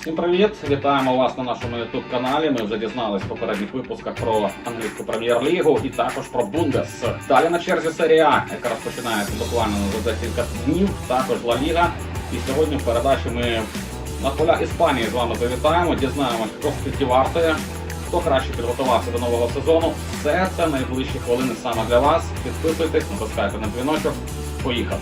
Всім привіт! Вітаємо вас на нашому youtube каналі. Ми вже дізнались в попередніх випусках про англійську прем'єр-лігу і також про Бундес. Далі на черзі серія яка розпочинається буквально за декілька днів. Також Ла Ліга. І сьогодні в передачі ми на поля Іспанії з вами завітаємо. Дізнаємось, хто скільки вартує, хто краще підготувався до нового сезону. Все це найближчі хвилини саме для вас. Підписуйтесь, натискайте на дзвіночок. Поїхали!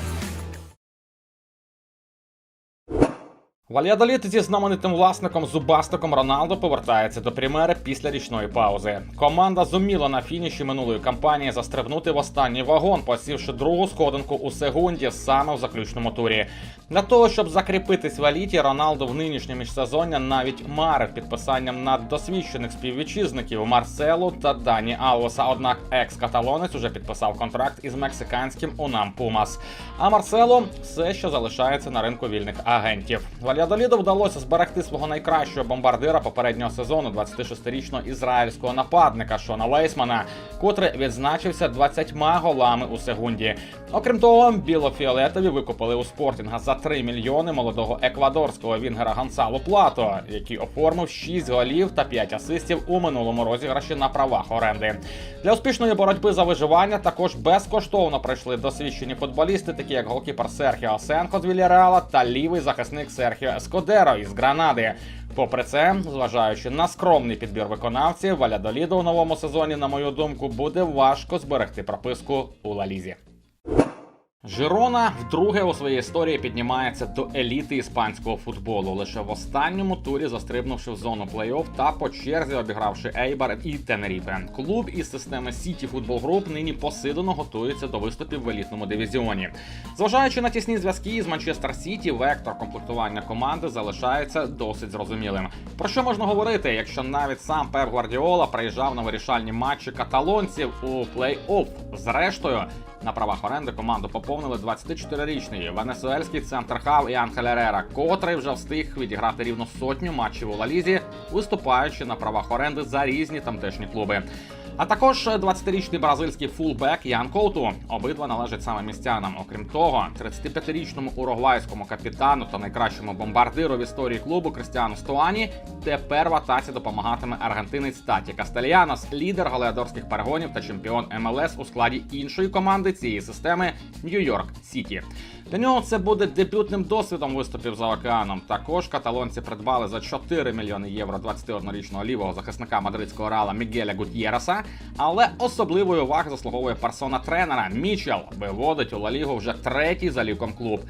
Вальядоліт зі знаменитим власником зубастиком Роналдо повертається до прем'єри після річної паузи. Команда зуміла на фініші минулої кампанії застрибнути в останній вагон, посівши другу сходинку у секунді саме в заключному турі. Для того щоб закріпитись в еліті, Роналдо в нинішнє міжсезоння навіть марив підписанням наддосвідчених співвітчизників Марселу та Дані Алоса. Однак екс-каталонець уже підписав контракт із мексиканським Унам Пумас. А Марсело все ще залишається на ринку вільних агентів. Вальядоліду вдалося зберегти свого найкращого бомбардира попереднього сезону, 26-річного ізраїльського нападника Шона Лейсмана, котрий відзначився 20 голами у секунді. Окрім того, білофіолетові викупили у спортінга за 3 мільйони молодого еквадорського вінгера Гансало Плато, який оформив 6 голів та 5 асистів у минулому розіграші на правах оренди. Для успішної боротьби за виживання також безкоштовно прийшли досвідчені футболісти, такі як голкіпер Серхіо Сенко з Вільяреала та лівий захисник Серхіо Ескодеро із Гранади. Попри це, зважаючи на скромний підбір виконавців, Валядоліду у новому сезоні, на мою думку, буде важко зберегти прописку у Лалізі. Жирона вдруге у своїй історії піднімається до еліти іспанського футболу, лише в останньому турі застрибнувши в зону плей-офф та по черзі обігравши Ейбар і Тенеріфе. Клуб із системи Сіті Футбол Груп нині посилено готується до виступів в елітному дивізіоні. Зважаючи на тісні зв'язки з Манчестер Сіті, вектор комплектування команди залишається досить зрозумілим. Про що можна говорити, якщо навіть сам Пеп Гвардіола приїжджав на вирішальні матчі каталонців у плей-офф? Зрештою. На правах оренди команду поповнили 24-річний венесуельський центр хав Іан Хелерера, котрий вже встиг відіграти рівно сотню матчів у Лалізі, виступаючи на правах оренди за різні тамтешні клуби. А також 20-річний бразильський фулбек Ян Коуту. Обидва належать саме містянам. Окрім того, 35-річному уругвайському капітану та найкращому бомбардиру в історії клубу Кристіану Стоані тепер в атаці допомагатиме аргентинець Таті Кастельянос, лідер галеадорських перегонів та чемпіон МЛС у складі іншої команди цієї системи Нью-Йорк Сіті. Для нього це буде дебютним досвідом виступів за океаном. Також каталонці придбали за 4 мільйони євро 21-річного лівого захисника мадридського реала Мігеля Гут'єреса. Але особливої уваги заслуговує персона тренера Мічел. Виводить у Ла Лігу вже третій за ліком клуб.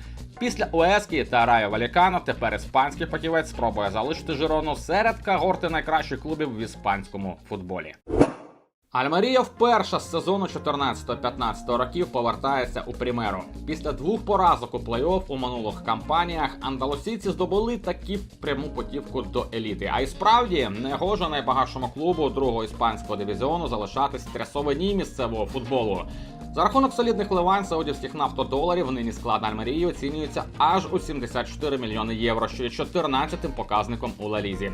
Після Уескі та Райо Валікано тепер іспанський фахівець спробує залишити Жирону серед когорти найкращих клубів в іспанському футболі. Альмарія вперше з сезону 14-15 років повертається у примеру. Після двох поразок у плей-офф у минулих кампаніях андалусійці здобули такі пряму путівку до еліти. А й справді не гоже найбагатшому клубу другого іспанського дивізіону залишатись трясовині місцевого футболу. За рахунок солідних вливань саудівських нафтодоларів нині склад Альмерії оцінюється аж у 74 мільйони євро, що є 14-тим показником у Лалізі.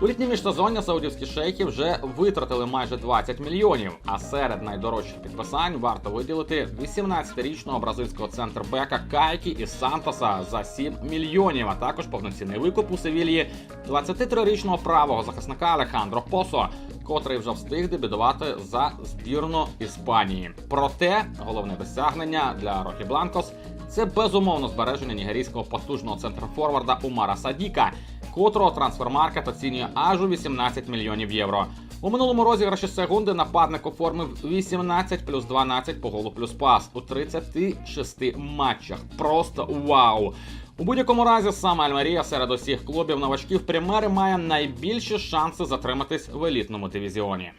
У літнє міжсезоння саудівські шейхи вже витратили майже 20 мільйонів. А серед найдорожчих підписань варто виділити 18-річного бразильського центрбека Кайкі із Сантоса за 7 мільйонів, а також повноцінний викуп у Севільї 23-річного правого захисника Алехандро Посо, котрий вже встиг дебютувати за збірну Іспанії. Проте головне досягнення для Рокі Бланкос це безумовно збереження нігерійського потужного центрфорварда Умара Садіка, котрого трансфермаркет оцінює аж у 18 мільйонів євро. У минулому розіграші секунди нападник оформив 18 плюс 12 по голу плюс пас у 36 матчах. Просто вау! У будь-якому разі саме Альмарія серед усіх клубів новачків Примери має найбільші шанси затриматись в елітному дивізіоні.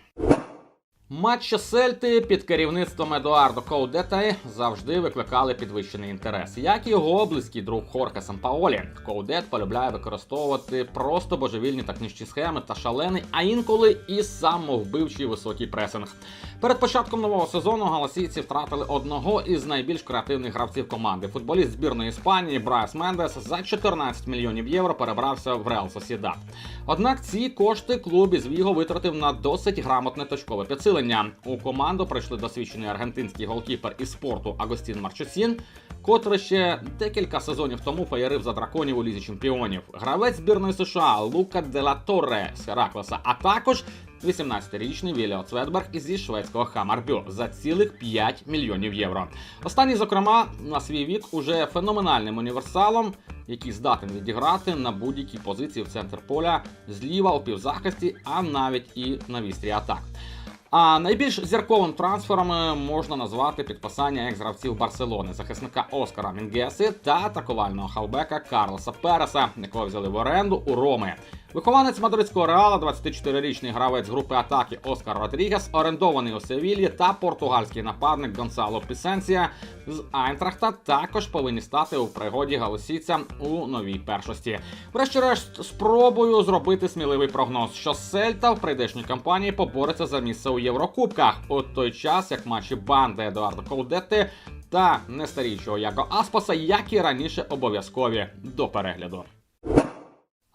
Матчі Сельти під керівництвом Едуардо Коудета завжди викликали підвищений інтерес, як і його близький друг Хорхе Сампаолі. Коудет полюбляє використовувати просто божевільні тактичні схеми та шалений, а інколи і самовбивчий високий пресинг. Перед початком нового сезону галасійці втратили одного із найбільш креативних гравців команди. Футболіст збірної Іспанії Брайс Мендес за 14 мільйонів євро перебрався в Реал Сосідат. Однак ці кошти клуб із Віго витратив на досить грамотне точкове підсилення. У команду прийшли досвідчений аргентинський голкіпер із спорту Агостін Марчесін, котрий ще декілька сезонів тому феєрив за драконів у лізі чемпіонів. Гравець збірної США Лука Дела Торре з Хераклеса, а також 18-річний Віліо Цветберг зі шведського Хамарбю за цілих 5 мільйонів євро. Останній, зокрема, на свій вік уже феноменальним універсалом, який здатен відіграти на будь-якій позиції в центр поля зліва у півзахисті, а навіть і на вістрі атак. А найбільш зірковим трансфером е, можна назвати підписання екс-гравців Барселони, захисника Оскара Мінгеси та атакувального хавбека Карлоса Переса, якого взяли в оренду у Роми. Вихованець мадридського реала, 24-річний гравець групи атаки Оскар Родрігес, орендований у Севілі та португальський нападник Гонсало Пісенсія з Айнтрахта також повинні стати у пригоді галусійця у новій першості. Врешті-решт, спробую зробити сміливий прогноз, що Сельта в прийдешній кампанії побореться за місце у Єврокубках у той час, як матчі банди Едуардо Коудетти та нестарічого Яго Аспаса, як і раніше, обов'язкові до перегляду.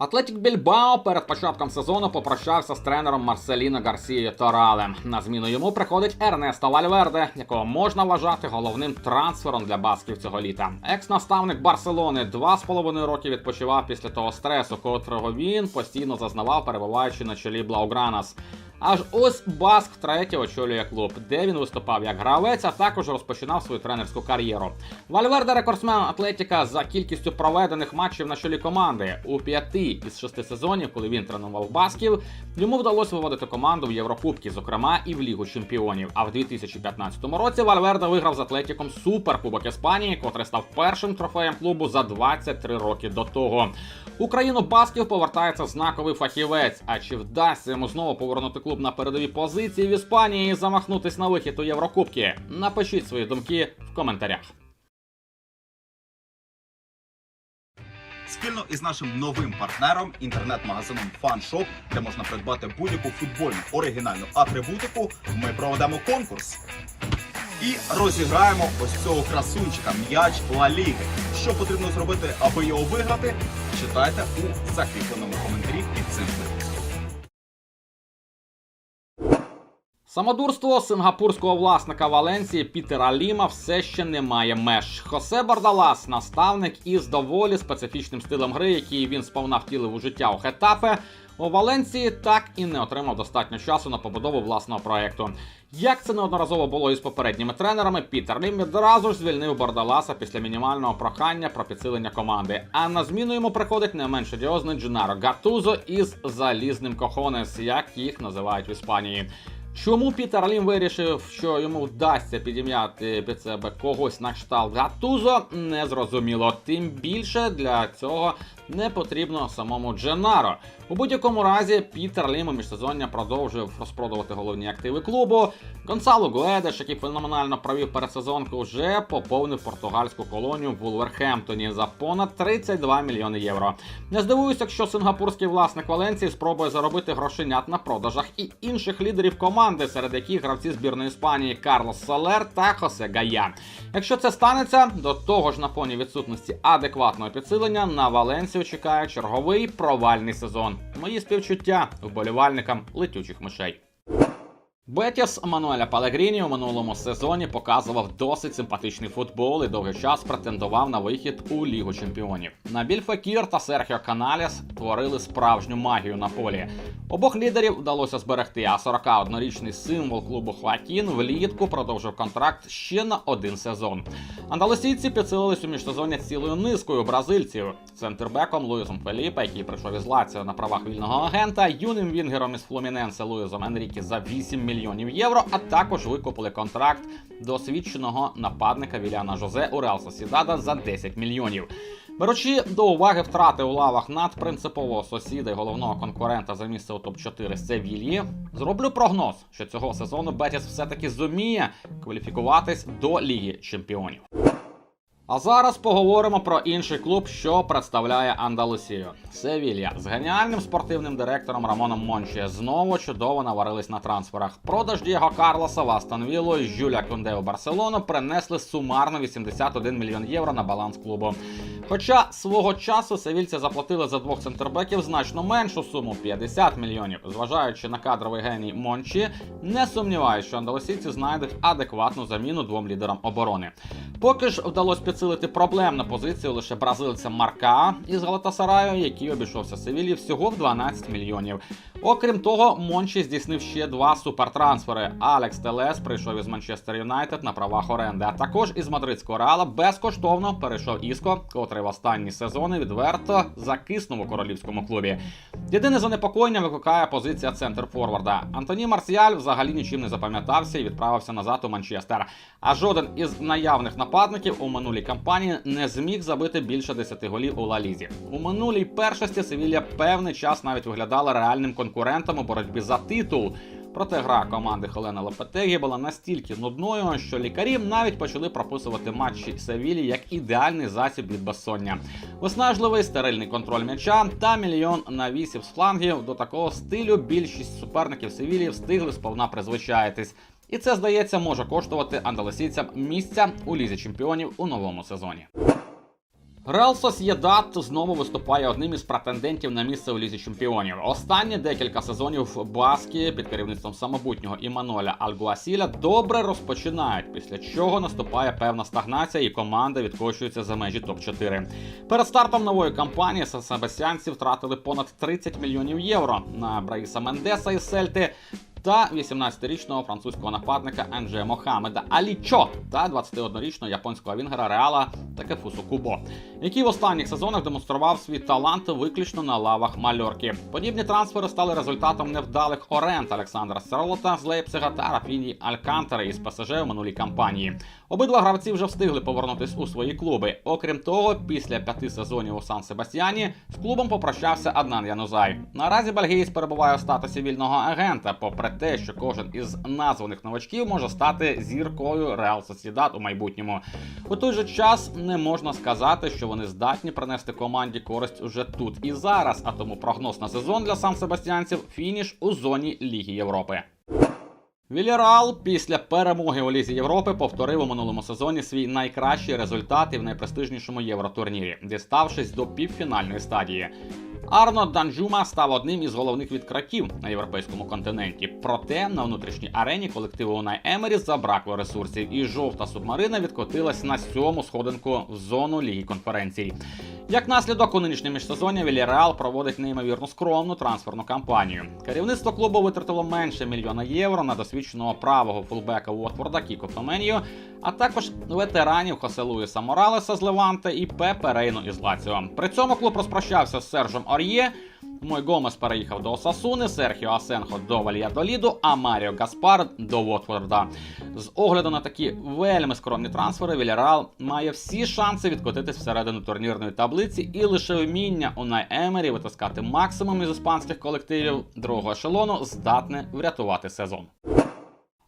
Атлетік Більбао перед початком сезону попрощався з тренером Марселіно Гарсією Торалем. На зміну йому приходить Ернесто Вальверде, якого можна вважати головним трансфером для басків цього літа. Екс-наставник Барселони два з половиною роки відпочивав після того стресу, котрого він постійно зазнавав, перебуваючи на чолі Блаугранас. Аж ось Баск втретє очолює клуб, де він виступав як гравець, а також розпочинав свою тренерську кар'єру. Вальверде рекордсмен Атлетіка за кількістю проведених матчів на чолі команди. У п'яти із шести сезонів, коли він тренував басків, йому вдалося виводити команду в Єврокубки, зокрема і в Лігу Чемпіонів. А в 2015 році Вальверде виграв з Атлетіком Суперкубок Іспанії, котрий став першим трофеєм клубу за 23 роки до того. Україну басків повертається знаковий фахівець. А чи вдасться йому знову повернути клуб на передові позиції в Іспанії замахнутись на вихід у Єврокубки? Напишіть свої думки в коментарях. Спільно із нашим новим партнером, інтернет-магазином FunShop, де можна придбати будь-яку футбольну оригінальну атрибутику, ми проведемо конкурс. І розіграємо ось цього красунчика м'яч Ла Ліги. Що потрібно зробити, аби його виграти? Читайте у закріпленому коментарі під цим Самодурство сингапурського власника Валенції Пітера Ліма все ще не має меж. Хосе Бардалас, наставник із доволі специфічним стилем гри, який він сповна втілив у життя у Хетафе. У Валенції так і не отримав достатньо часу на побудову власного проекту. Як це неодноразово було із попередніми тренерами, Пітер Лім відразу ж звільнив Бардаласа після мінімального прохання про підсилення команди. А на зміну йому приходить не менш одіозний Дженаро Гатузо із залізним кохонес, як їх називають в Іспанії. Чому Пітер Лім вирішив, що йому вдасться підім'яти під себе когось на кшталт Гатузо, не зрозуміло. Тим більше для цього не потрібно самому Дженаро. У будь-якому разі Пітер Лім у міжсезоння продовжив розпродувати головні активи клубу. Гонсало Гуедеш, який феноменально провів пересезонку, вже поповнив португальську колонію в Вулверхемптоні за понад 32 мільйони євро. Не здивуюся, якщо сингапурський власник Валенції спробує заробити грошенят на продажах і інших лідерів команди, серед яких гравці збірної Іспанії Карлос Солер та Хосе Гая. Якщо це станеться, до того ж на фоні відсутності адекватного підсилення на Валенсію чекає черговий провальний сезон. Мої співчуття вболівальникам летючих мишей. Бетіс Мануеля Палегріні у минулому сезоні показував досить симпатичний футбол і довгий час претендував на вихід у Лігу Чемпіонів. Набіль Фекір та Серхіо Каналіс творили справжню магію на полі. Обох лідерів вдалося зберегти, а 41-річний символ клубу Хватін влітку продовжив контракт ще на один сезон. Андалусійці підсилились у міжсезоння цілою низкою бразильців. Центрбеком Луїсом Феліпе, який прийшов із Лаціо на правах вільного агента, юним вінгером із Флуміненсе Луїсом Енрікі за 8 мільйонів євро, а також викупили контракт досвідченого нападника Віляна Жозе у Реал Сосідада за 10 мільйонів. Беручи до уваги втрати у лавах надпринципового сусіда і головного конкурента за місце у топ-4 Севільї, зроблю прогноз, що цього сезону Бетіс все-таки зуміє кваліфікуватись до Ліги Чемпіонів. А зараз поговоримо про інший клуб, що представляє Андалусію. Севілья з геніальним спортивним директором Рамоном Мончі знову чудово наварились на трансферах. Продаж Дієго Карлоса в Астон Віллу і Жюля Кунде у Барселону принесли сумарно 81 мільйон євро на баланс клубу. Хоча свого часу севільці заплатили за двох центрбеків значно меншу суму 50 мільйонів. Зважаючи на кадровий геній Мончі, не сумніваюся, що андалусійці знайдуть адекватну заміну двом лідерам оборони. Поки ж вдалося підсилити проблемну позицію лише бразильця Марка із Галатасараю, який обійшовся Севілі всього в 12 мільйонів. Окрім того, Мончі здійснив ще два супертрансфери. Алекс Телес прийшов із Манчестер Юнайтед на правах оренди, а також із мадридського реала безкоштовно перейшов Іско, котрий в останні сезони відверто закиснув у королівському клубі. Єдине занепокоєння викликає позиція центр форварда. Антоні Марсіаль взагалі нічим не запам'ятався і відправився назад у Манчестер. А жоден із наявних нападників у минулій кампанії не зміг забити більше 10 голів у Ла-Лізі. У минулій першості Севілля певний час навіть виглядала реальним конкурентом у боротьбі за титул. Проте гра команди Хелена Лопетегі була настільки нудною, що лікарі навіть почали прописувати матчі Севілі як ідеальний засіб від безсоння. Виснажливий стерильний контроль м'яча та мільйон навісів з флангів до такого стилю більшість суперників Севілі встигли сповна призвичаїтись. І це, здається, може коштувати андалусійцям місця у лізі чемпіонів у новому сезоні. Реал Сосєдат знову виступає одним із претендентів на місце у лізі чемпіонів. Останні декілька сезонів Баски під керівництвом самобутнього Іманоля Альгуасіля добре розпочинають, після чого наступає певна стагнація, і команда відкочується за межі топ-4. Перед стартом нової кампанії Сесебесянці втратили понад 30 мільйонів євро на Браїса Мендеса із Сельти та 18-річного французького нападника Анже Мохамеда Алічо та 21-річного японського вінгера Реала Такефусу Кубо, який в останніх сезонах демонстрував свій талант виключно на лавах Мальорки. Подібні трансфери стали результатом невдалих оренд Олександра Серлота з Лейпцига та Рафіні Алькантери із ПСЖ у минулій кампанії. Обидва гравці вже встигли повернутись у свої клуби. Окрім того, після п'яти сезонів у Сан Себастьяні з клубом попрощався Аднан Янузай. Наразі бельгієць перебуває у статусі вільного агента, попри те, що кожен із названих новачків може стати зіркою Реал Сосідат у майбутньому. У той же час не можна сказати, що вони здатні принести команді користь уже тут і зараз. А тому прогноз на сезон для Сан Себастьянців фініш у зоні Ліги Європи. Вільярал після перемоги у Лізі Європи повторив у минулому сезоні свій найкращий результат і в найпрестижнішому євротурнірі, діставшись до півфінальної стадії. Арно Данджума став одним із головних відкриттів на європейському континенті. Проте на внутрішній арені колективу Унай Емері забракло ресурсів, і жовта субмарина відкотилась на сьому сходинку в зону ліги конференцій. Як наслідок у нинішньому міжсезоння Вільяреал проводить неймовірно скромну трансферну кампанію. Керівництво клубу витратило менше мільйона євро на досвідченого правого фулбека Уотфорда Кіко Феменію, а також ветеранів Хосе Луїса Моралеса з Леванте і Пепе Рейну із Лаціо. При цьому клуб розпрощався з Сержем Ор'є. Мой Гомес переїхав до Осасуни, Серхіо Асенхо до Вальядоліду, а Маріо Гаспар до Уотфорда. З огляду на такі вельми скромні трансфери, Вільярал має всі шанси відкотитись всередину турнірної таблиці, і лише вміння Унай Емері витискати максимум із іспанських колективів другого ешелону здатне врятувати сезон.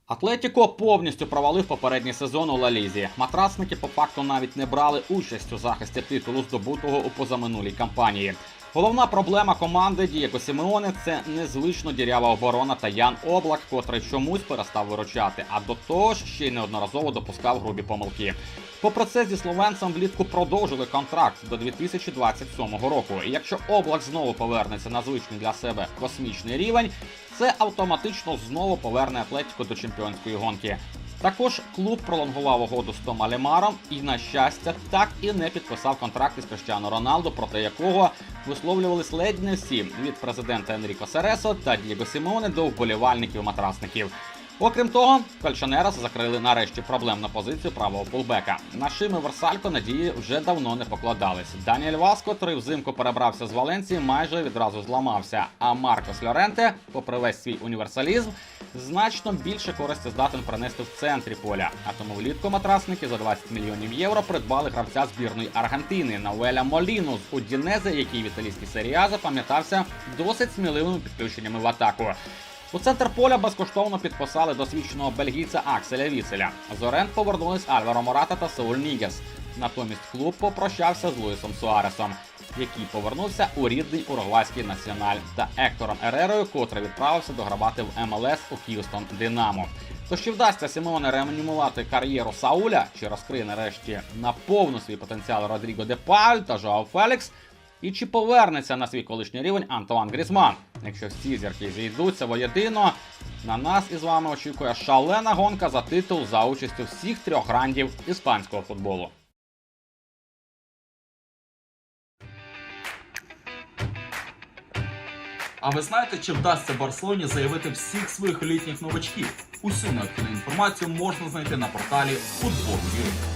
Атлетіко повністю провалив попередній сезон у Лалізі. Матрасники по факту навіть не брали участь у захисті титулу, здобутого у позаминулій кампанії. Головна проблема команди Дієго Сімеоне це незвично дірява оборона та Ян Облак, котрий чомусь перестав виручати, а до того ж ще й неодноразово допускав грубі помилки. Попри це, зі словенцем влітку продовжили контракт до 2027 року. І якщо облак знову повернеться на звичний для себе космічний рівень, це автоматично знову поверне Атлетіко до чемпіонської гонки. Також клуб пролонгував угоду з Тома Лемаром і, на щастя, так і не підписав контракт із Криштіано Роналдо, проти якого висловлювались ледь не всі від президента Енріко Сересо та Дієго Сімеоне до вболівальників-матрасників. Окрім того, Кальчанерас закрили нарешті проблемну позицію правого фулбека. На Шими Версалько надії вже давно не покладались. Даніель Вас, котрий взимку перебрався з Валенції, майже відразу зламався. А Маркос Лоренте, попри весь свій універсалізм, значно більше користі здатен принести в центрі поля. А тому влітку матрасники за 20 мільйонів євро придбали гравця збірної Аргентини Науеля Моліну з Удінезе, який в італійській серії А запам'ятався досить сміливими підключеннями в атаку. У центр поля безкоштовно підписали досвідченого бельгійця Акселя Віцеля. З оренд повернулись Альваро Мората та Сауль Нігес. Натомість клуб попрощався з Луїсом Суаресом, який повернувся у рідний уругвайський національ та Ектором Ерерою, котрий відправився дограбати в МЛС у К'юстон Динамо. Тож чи вдасться Симоне реанімувати кар'єру Сауля, чи розкриє нарешті на повну свій потенціал Родріго де Паль та Жоао Фелікс, і чи повернеться на свій колишній рівень Антуан Грізман? Якщо всі зірки зійдуться воєдино, на нас із вами очікує шалена гонка за титул за участю всіх трьох грандів іспанського футболу. А ви знаєте, чи вдасться Барселоні заявити всіх своїх літніх новачків? Усю необхідну інформацію можна знайти на порталі Футбол.ua.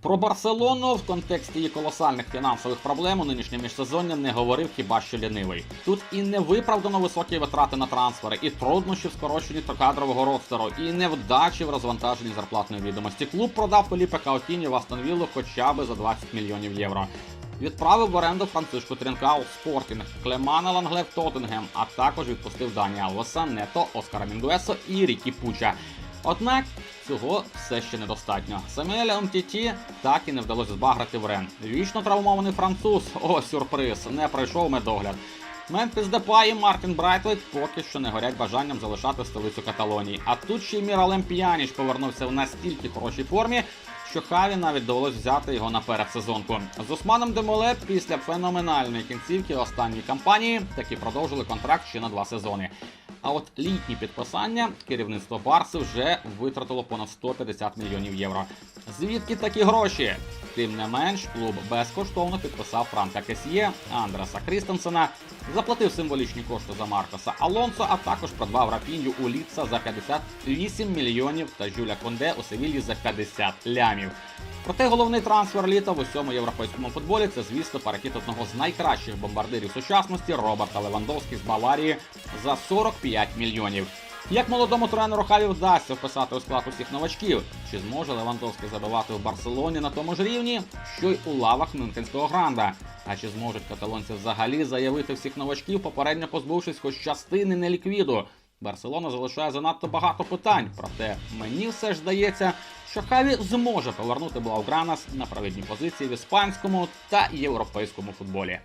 Про Барселону в контексті її колосальних фінансових проблем у нинішнє міжсезоння не говорив хіба що лінивий. Тут і невиправдано високі витрати на трансфери, і труднощі в скороченні кадрового ростеру, і невдачі в розвантаженні зарплатної відомості. Клуб продав Феліпе Каутіні в Астон Віллу хоча б за 20 мільйонів євро. Відправив в оренду Францишку Трінкау Спортінг, Клемана Лангле в Тоттенгем, а також відпустив Дані Алвеса, Нето, Оскара Міндуесо і Рікі Пуча. Однак цього все ще недостатньо. Самуеля Умтіті так і не вдалося збаграти в Рен. Вічно травмований француз, о, сюрприз, не пройшов медогляд. Мемфіс Депай і Мартін Брайтвейт поки що не горять бажанням залишати столицю Каталонії. А тут ще й Міралем П'яніч повернувся в настільки хорошій формі, що Хаві навіть довелось взяти його на передсезонку. З Османом Демоле після феноменальної кінцівки останньої кампанії таки продовжили контракт ще на два сезони. А от літні підписання керівництво Барси вже витратило понад 150 мільйонів євро. Звідки такі гроші? Тим не менш, клуб безкоштовно підписав Франка Кесьє, Андреса Крістенсена, заплатив символічні кошти за Маркоса Алонсо, а також придбав Рапінью у Ліпса за 58 мільйонів та Жюля Конде у Севілі за 50 лямів. Проте головний трансфер літа в усьому європейському футболі це, звісно, перехід одного з найкращих бомбардирів сучасності Роберта Левандовський з Баварії за 45 мільйонів. Як молодому тренеру Хаві вдасться вписати у склад усіх новачків? Чи зможе Левандовський забивати в Барселоні на тому ж рівні, що й у лавах Мюнхенського гранда? А чи зможуть каталонці взагалі заявити всіх новачків, попередньо позбувшись хоч частини неліквіду? Барселона залишає занадто багато питань, проте мені все ж здається, що Хаві зможе повернути Блаугранас на провідні позиції в іспанському та європейському футболі.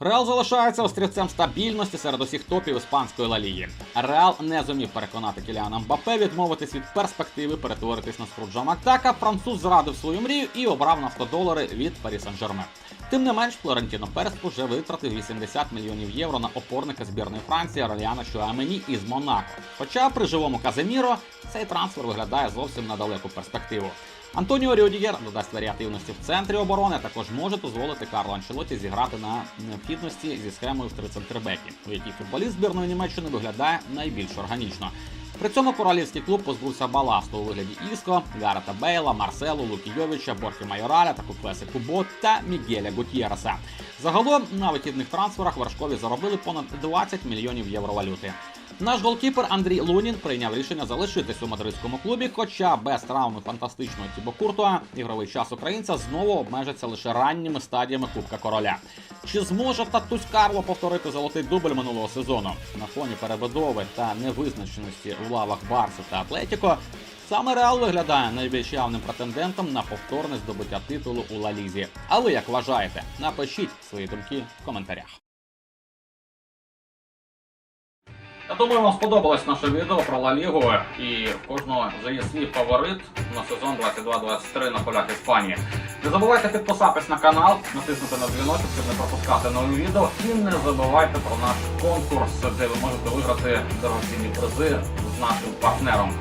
Реал залишається острівцем стабільності серед усіх топів іспанської Ла Ліги. Реал не зумів переконати Кіліана Мбапе відмовитись від перспективи перетворитись на Скруджа Мактака. Француз зрадив свою мрію і обрав нафтодолари від Парі Сен-Жермен. Тим не менш, Флорентіно Перес вже витратив 80 мільйонів євро на опорника збірної Франції Роліана Шуамені із Монако. Хоча при живому Каземіро цей трансфер виглядає зовсім на далеку перспективу. Антоніо Рюдігер додасть варіативності в центрі оборони, а також може дозволити Карло Анчелоті зіграти на необхідності зі схемою в три центрбеки, у якій футболіст збірної Німеччини виглядає найбільш органічно. При цьому королівський клуб позбувся баласту у вигляді Іско, Гарета Бейла, Марселу, Лукійовича, Борхі Майораля, Такупеси Кубо та Мігеля Гутєреса. Загалом на вихідних трансферах вершкові заробили понад 20 мільйонів євро валюти. Наш голкіпер Андрій Лунін прийняв рішення залишитись у мадридському клубі, хоча без травми фантастичного Тібо Куртуа ігровий час українця знову обмежиться лише ранніми стадіями Кубка Короля. Чи зможе татусь Карло повторити золотий дубль минулого сезону на фоні перебудови та невизначеності у лавах Барси та Атлетіко? Саме Реал виглядає найбільш явним претендентом на повторне здобуття титулу у Ла Лізі. А ви як вважаєте? Напишіть свої думки в коментарях. Я думаю, вам сподобалось наше відео про Ла Лігу і кожного вже є свій фаворит на сезон 22-23 на полях Іспанії. Не забувайте підписатись на канал, натиснути на дзвіночок, щоб не пропускати нові відео. І не забувайте про наш конкурс, де ви можете виграти дорогоцінні призи з нашим партнером.